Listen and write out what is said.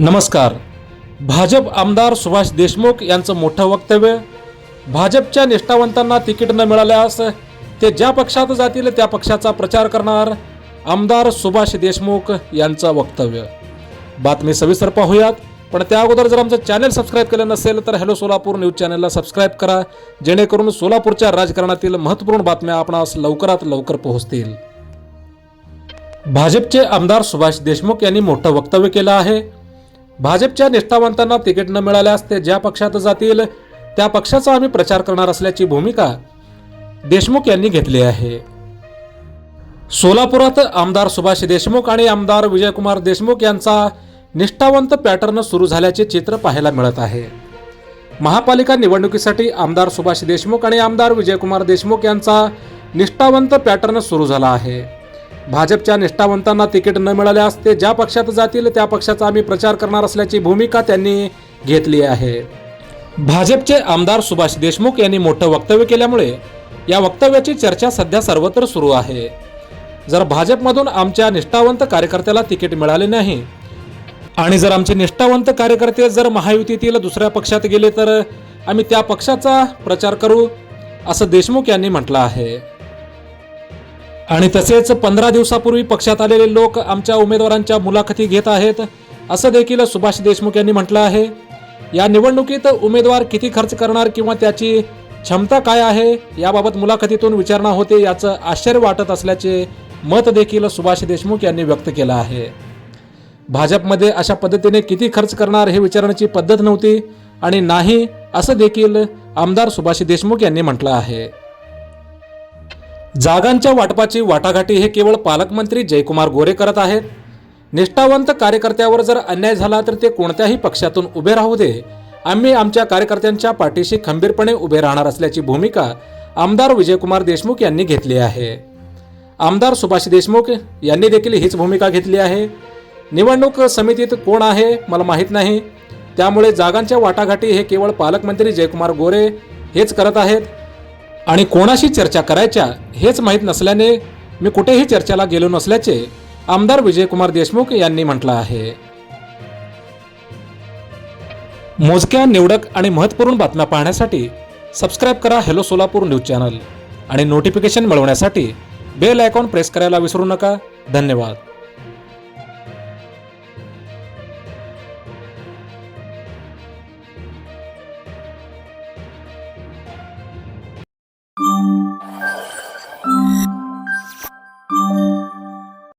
नमस्कार. भाजप आमदार सुभाष देशमुख यांचं मोठं वक्तव्य भाजपच्या निष्ठावंतांना तिकीट न मिळाल्यास ते ज्या पक्षात जातील त्या पक्षाचा प्रचार करणार आमदार सुभाष देशमुख यांचं वक्तव्य. बातमी सविस्तर पाहूयात. पण त्या अगोदर जर आमचं चॅनल सबस्क्राईब केलं नसेल तर हॅलो सोलापूर न्यूज चॅनलला सबस्क्राईब करा जेणेकरून सोलापूरच्या राजकारणातील महत्त्वपूर्ण बातम्या आपणास लवकरात लवकर पोहोचतील. भाजपचे आमदार सुभाष देशमुख यांनी मोठं वक्तव्य केलं आहे. भाजपच्या निष्ठावंतांना तिकीट न मिळाल्यास ते ज्या पक्षात जातील त्या पक्षाचा आम्ही प्रचार करणार असल्याची भूमिका देशमुख यांनी घेतली आहे. सोलापुरात आमदार सुभाष देशमुख आणि आमदार विजयकुमार देशमुख यांचा निष्ठावंत पॅटर्न सुरू झाल्याचे चित्र पाहायला मिळत आहे. महापालिका निवडणुकीसाठी आमदार सुभाष देशमुख आणि आमदार विजयकुमार देशमुख यांचा निष्ठावंत पॅटर्न सुरू झाला आहे. भाजपच्या निष्ठावंतांना तिकीट न मिळाल्यास ते ज्या पक्षात जातील त्या पक्षाचा आम्ही प्रचार करणार असल्याची भूमिका त्यांनी घेतली आहे. भाजपचे आमदार सुभाष देशमुख यांनी मोठं वक्तव्य केल्यामुळे या वक्तव्याची चर्चा सध्या सर्वत्र सुरू आहे. जर भाजपमधून आमच्या निष्ठावंत कार्यकर्त्याला तिकीट मिळाले नाही आणि जर आमचे निष्ठावंत कार्यकर्ते जर महायुतीतील दुसऱ्या पक्षात गेले तर आम्ही त्या पक्षाचा प्रचार करू असं देशमुख यांनी म्हटलं आहे. आणि तसेच पंधरा दिवसापूर्वी पक्षात आलेले लोक आमच्या उमेदवारांच्या मुलाखती घेत आहेत असं देखील सुभाष देशमुख यांनी म्हटलं आहे. या निवडणुकीत उमेदवार किती खर्च करणार किंवा त्याची क्षमता काय आहे याबाबत मुलाखतीतून विचारणा होते याचं आश्चर्य वाटत असल्याचे मत देखील सुभाष देशमुख यांनी व्यक्त केलं आहे. भाजपमध्ये अशा पद्धतीने किती खर्च करणार हे विचारण्याची पद्धत नव्हती आणि नाही असं देखील आमदार सुभाष देशमुख यांनी म्हटलं आहे. जागांच्या वाटपाची वाटाघाटी हे केवळ पालकमंत्री जयकुमार गोरे करत आहेत. निष्ठावंत कार्यकर्त्यावर जर अन्याय झाला तर ते कोणत्याही पक्षातून उभे राहू दे. आम्ही आमच्या कार्यकर्त्यांच्या पाठीशी खंबीरपणे उभे राहणार असल्याची भूमिका आमदार विजयकुमार देशमुख यांनी घेतली आहे. आमदार सुभाष देशमुख यांनी देखील हीच भूमिका घेतली आहे. निवडणूक समितीत कोण आहे मला माहीत नाही. त्यामुळे जागांच्या वाटाघाटी हे केवळ पालकमंत्री जयकुमार गोरे हेच करत आहेत. आणि कोणाशी चर्चा करायच्या हेच माहीत नसल्याने मी कुठेही चर्चेला गेलो नसल्याचे आमदार विजयकुमार देशमुख यांनी म्हटलं आहे. मोजक्या निवडक आणि महत्त्वपूर्ण बातम्या पाहण्यासाठी सबस्क्राईब करा हॅलो सोलापूर न्यूज चॅनल आणि नोटिफिकेशन मिळवण्यासाठी बेल आयकॉन प्रेस करायला विसरू नका. धन्यवाद.